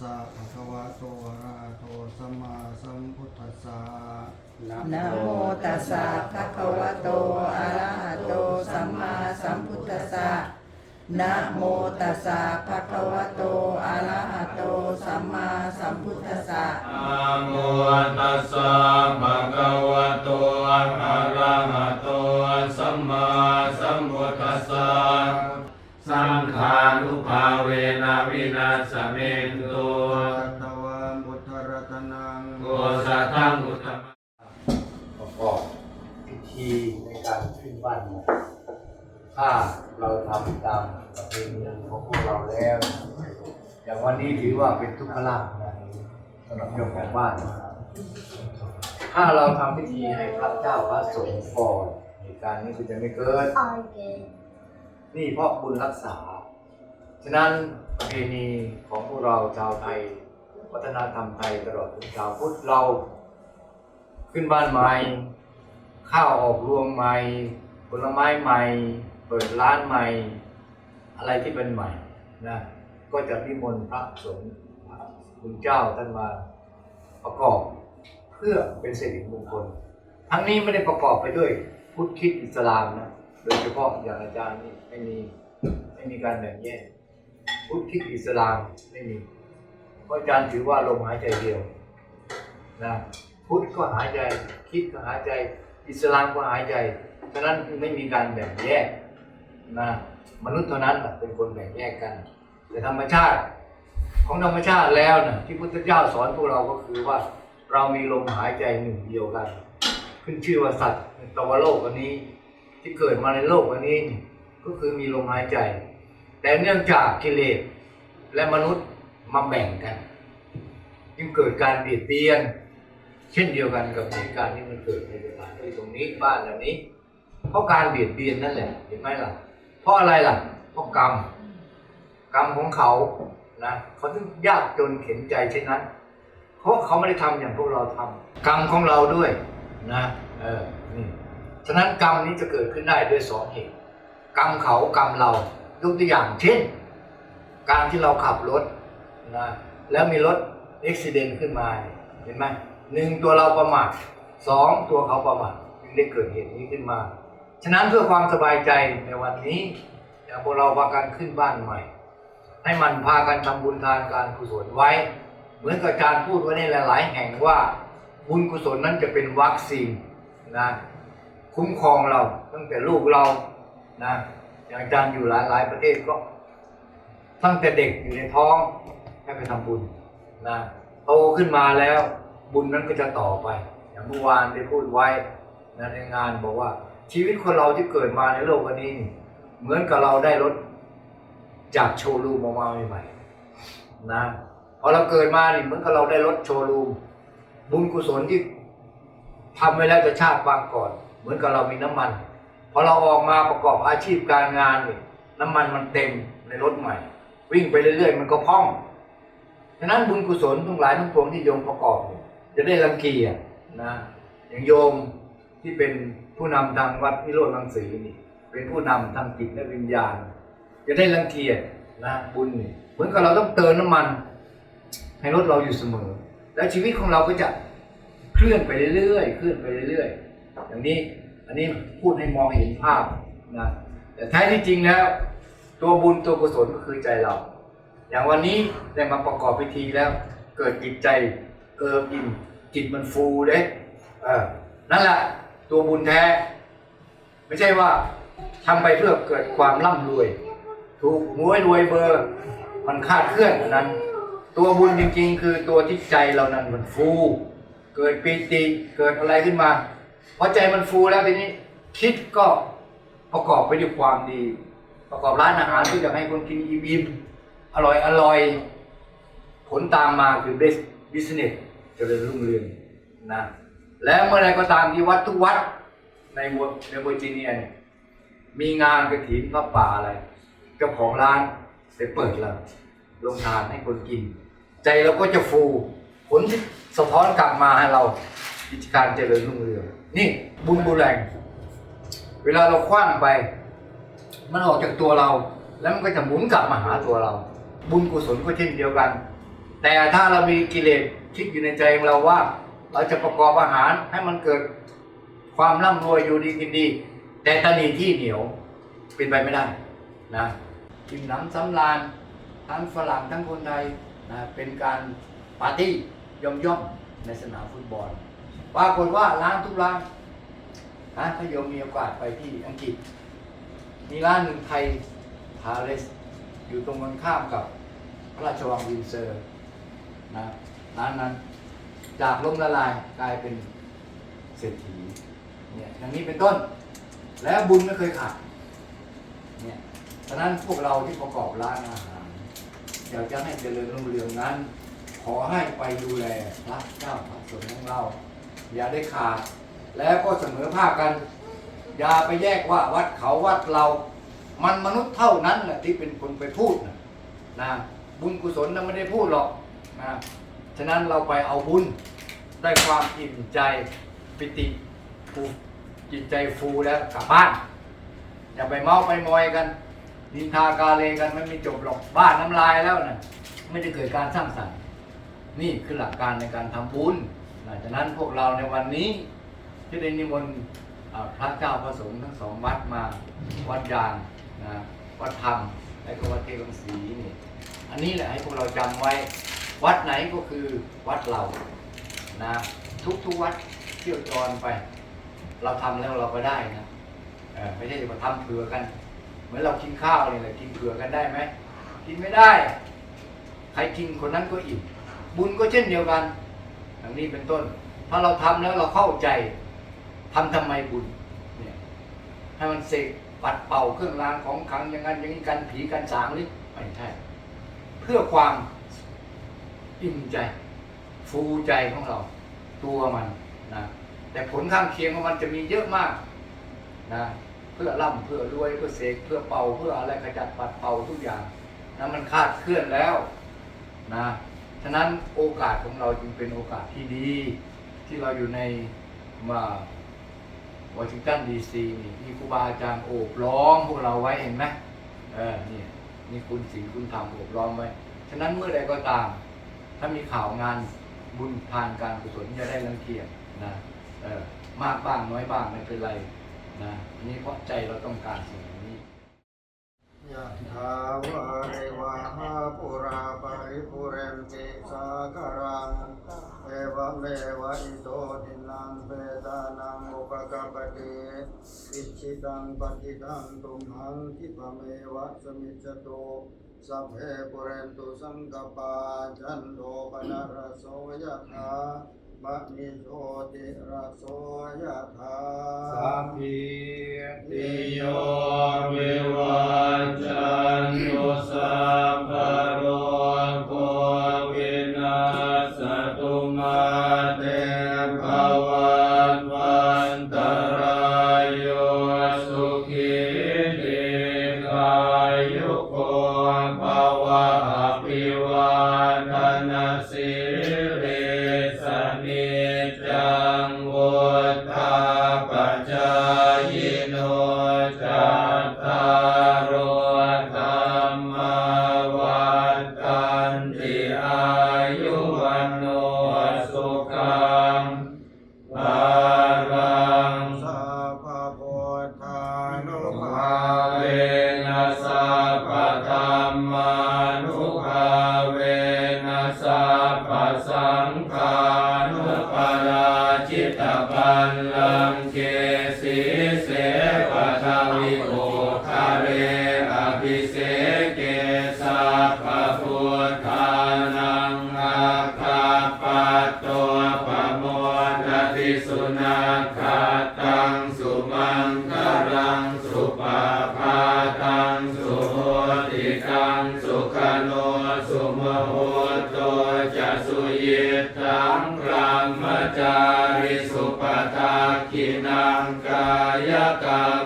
สะภะคะวะโตอะระหะโตสัมมาสัมพุทธัสสะนะโมตัสสะภะคะวะโตอะระหะโตสัมมาสัมพุทธัสสะนะโมตัสสะภะคะวะโตอะระหะโตสัมมาสัมพุทธัสสะนะโม การขึ้นบ้านใหม่ถ้าเราทำตามประเพณีของพวกเราแล้ว อย่างวันนี้ถือว่าเป็นทุกขลาภนะสำหรับโยมของบ้าน ถ้าเราทำพิธีให้พระเจ้าพระสงฆ์ก่อนเหตุการณ์นี้ก็จะไม่เกิด นี่เพราะบุญรักษา ฉะนั้นประเพณีของพวกเราชาวไทย วัฒนธรรมไทยตลอดถึงชาวพุทธเรา ขึ้นบ้านใหม่ ข้าวออกรวงใหม่ผ ลไม้ใหม่ เปิดร้านใหม่ อะไรที่เป็นใหม่นะก็จะนิมนต์พระสงฆ์คุณเจ้าท่านมาประกอบเพื่อเป็นสิริมงคล ทั้งนี้ไม่ได้ประกอบไปด้วยพุทธคิดอิสลามนะโดยเฉพาะอย่างอาจารย์นี่ไม่มีไม่มีการแบ่งแยกพุทธคิดอิสลามไม่มีเพราะอาจารย์ถือว่าลมหายใจเดียวนะพุทธก็หายใจคิดก็หายใจ อิสลามก็หายใจ ฉะนั้นไม่มีการแบ่งแยกนะมนุษย์เท่านั้นเป็นคนแบ่งแยกกัน แต่ธรรมชาติของธรรมชาติแล้วนะที่พุทธเจ้าสอนพวกเราก็คือว่าเรามีลมหายใจหนึ่งเดียวกัน ขึ้นชื่อว่าสัตว์ในตวโลกอันนี้ ที่เกิดมาในโลกอันนี้ก็คือมีลมหายใจ แต่เนื่องจากกิเลสและมนุษย์มาแบ่งกัน จึงเกิดการเบียดเบียน เช่นเดียวกันกับเหตุการณ์ที่มันเกิดในสถานที่ตรงนี้บ้านหลังนี้ เพราะการเบียดเบียนนั่นแหละเห็นไหมล่ะ เพราะอะไรล่ะเพราะกรรมกรรมของเขานะเขาถึงยากจนเข็นใจเช่นนั้น เพราะเขาไม่ได้ทำอย่างพวกเราทำกรรมของเราด้วยนะเออนี่ฉะนั้นกรรมนี้จะเกิดขึ้นได้ด้วยสองเหตุกรรมเขากรรมเรายกตัวอย่างเช่น การที่เราขับรถนะแล้วมีรถอุบิเหตุขึ้นมาเห็นไหมหนึ่งตัวเราประมาทสองตัวเขาประมาทจึงได้เกิดเหตุนี้ขึ้นมา ฉะนั้นเพื่อความสบายใจในวันนี้อย่างพวกเราพากันขึ้นบ้านใหม่ ให้มันพากันทำบุญทานการกุศลไว้ เหมือนกับอาจารย์พูดไว้ในหลาย ๆ แห่งว่าบุญกุศลนั้นจะเป็นวัคซีนนะคุ้มครองเราตั้งแต่ลูกเรานะอย่างอาจารย์อยู่หลาย ๆ ประเทศก็ ตั้งแต่เด็กอยู่ในท้องให้ไปทำบุญนะโตขึ้นมาแล้วบุญนั้นก็จะต่อไป อย่างเมื่อวานได้พูดไว้นะในงานบอกว่า ชีวิตคนเราที่เกิดมาในโลกวันนี้ เหมือนกับเราได้รถจากโชว์รูมออกมาใหม่ๆนะพอเราเกิดมาเนี่เหมือนกับเราได้รถโชว์รูมบุญกุศลที่ทำไว้แล้วจะชาติบางก่อน เหมือนกับเรามีน้ำมัน พอเราออกมาประกอบอาชีพการงานเนี่ยน้ำมันมันเต็มในรถใหม่ วิ่งไปเรื่อยๆ มันก็พ่องฉะนั้นบุญกุศลทั้งหลายทั้งปวงที่โยมประกอบเนี่ยจะได้รังเกียจนะอย่างโยมที่เป็น ผู้นำทางวัดนิโรธรังสีนี่เป็นผู้นำทางจิตและวิญญาณจะได้รังเกียจนะบุญนี่เหมือนกับเราต้องเติมน้ำมัน ให้รถเราอยู่เสมอ แล้วชีวิตของเราก็จะเคลื่อนไปเรื่อยๆเคลื่อนไปเรื่อยๆอย่างนี้อันนี้พูดให้มองเห็นภาพนะแต่แท้ที่จริงแล้ว ตัวบุญตัวกุศลก็คือใจเรา อย่างวันนี้ได้มาประกอบพิธีแล้ว เกิดจิตใจเกิดอิ่มจิตมันฟูเด้เออนั่นแหละ ตัวบุญแท้ ไม่ใช่ว่าทำไปเพื่อเกิดความร่ำรวย ถูกหวยรวยเบอร์ มันคาดเคลื่อนนั้น ตัวบุญจริงๆ คือตัวที่ใจเรานั้นมันฟู เกิดปีติเกิดอะไรขึ้นมาพอใจมันฟูแล้วทีนี้คิดก็ประกอบไปด้วยความดี ประกอบร้านอาหารที่จะให้คนกินอิ่มๆอร่อยอร่อยผลตามมาคือเบสบิสเนสเจริญรุ่งเรืองนะ แล้วเมื่อไรก็ตามที่วัดทุกวัดในเวอร์ในเวอร์จิเนียเนี่ยมีงานกระถินพระป่าอะไรเจ้าของร้านไปเปิดแล้วลงทานให้คนกิน ใจเราก็จะฟูผลที่สะท้อนกลับมาให้เรากิจการเจริญรุ่งเรืองนี่บุญบุญแรงเวลาเราคว้างไป มันออกจากตัวเรา แล้วมันก็จะหมุนกลับมาหาตัวเรา บุญกุศลก็เช่นเดียวกันแแต่ถ้าเรามีกิเลสคิดอยู่ในใจของเราว่า เราจะประกอบอาหารให้มันเกิดความร่ำรวยอยู่ดีกินดี แต่ตานีที่เหนียวเป็นไปไม่ได้นะกินน้ำสำราญทั้งฝรั่งทั้งคนไทยนะเป็นการปาร์ตี้ย่อมย่อมในสนามฟุตบอลปรากฏว่าร้านทุกร้านนะถ้าโยมมีโอกาสไปที่อังกฤษ มีร้านหนึ่งไทยพาเลสอยู่ตรงกันข้ามกับพระราชวังวินเซอร์นะร้านนั้น จากล้มละลายกลายเป็นเศรษฐีเนี่ยอย่างนี้เป็นต้น แล้วบุญไม่เคยขาดเนี่ยฉะนั้นพวกเราที่ประกอบร้านอาหารอยากจะให้เจริญรุ่งเรืองนั้น ขอให้ไปดูแลพระเจ้าพระสงฆ์ของเรา อย่าได้ขาด แล้วก็เสมอภาคกัน อย่าไปแยกว่าวัดเขาวัดเรา มันมนุษย์เท่านั้นแหละที่เป็นคนไปพูดนะนะบุญกุศลนะไม่ได้พูดหรอกนะ ฉะนั้นเราไปเอาบุญได้ความอิ่มใจปิติฟูจิตใจฟูแล้วกลับบ้าน อย่าไปเมาไปมอยกันนินทากาเลกันไม่มีจบหรอกบ้านน้ำลายแล้วนะไม่ได้เกิดการสร้างสรรค์ นี่คือหลักการในการทำบุญนะฉะนั้นพวกเราในวันนี้ที่ได้นิมนต์พระเจ้าพระสงฆ์ทั้งสองวัดมาวัดยางนะวัดธรรมและก็วัดเทพศรีนี่อันนี้แหละให้พวกเราจำไว้ วัดไหนก็คือวัดเรานะทุกทุกวัดเที่ยวจรไป เราทำแล้วเราก็ได้นะไม่ใช่จะมาทำเผื่อกัน เหมือนเรากินข้าวเนี่ยแหละกินเผื่อกันได้ไหมกินไม่ได้ ใครกินคนนั้นก็อิ่มบุญก็เช่นเดียวกันอย่างนี้เป็นต้น ถ้าเราทำแล้วเราเข้าใจทำทำไมบุญเนี่ยให้มันเสกปัดเป่าเครื่องรางของขังอย่างนั้นอย่างนี้กันผีกันสางหรือไม่ใช่เพื่อความ อิ่มใจ ฟูใจของเรา ตัวมันนะแต่ผลข้างเคียงของมันจะมีเยอะมากนะเพื่อร่ำเพื่อรวยเพื่อเสกเพื่อเป่าเพื่ออะไรขจัดปัดเป่าทุกอย่างนะมันคาดเคลื่อนแล้วนะฉะนั้นโอกาสของเราจึงเป็นโอกาสที่ดี ที่เราอยู่ในมาวอชิงตันดีซีนี่มีครูบาอาจารย์โอบล้อมพวกเราไว้เห็นไหมเออนี่นี่คุณศีลคุณธรรมโอบล้อมไว้ ฉะนั้นเมื่อใดก็ตาม ถ้ามีข่าวงานบุญทานการกุศลจะได้รังเกียจนะเออมากบ้างน้อยบ้างไม่เป็นไรนะอันนี้เพราะใจเราต้องการสิ่งนี้ยะถาวารวาหาปุราปริปุเรนติสาคารังเอวเมวะอิโตทินังเปตานังอุปกปปติอิชิตังปฏิตังตุมหังคิปเมวะสมิจจตุ สัพเพปุเรนตุสังกปาจันโทปนรโสยะถามะนิโชติระโสยะถาสัพพิติโยวิวัจจันตุสัพพโรโควินาศตุมา ฒาปัจจายโนจัตตารโธรรมวัฏันติอายุวันโนสุขังภารังสัพพะพุทธานุภา กรรมั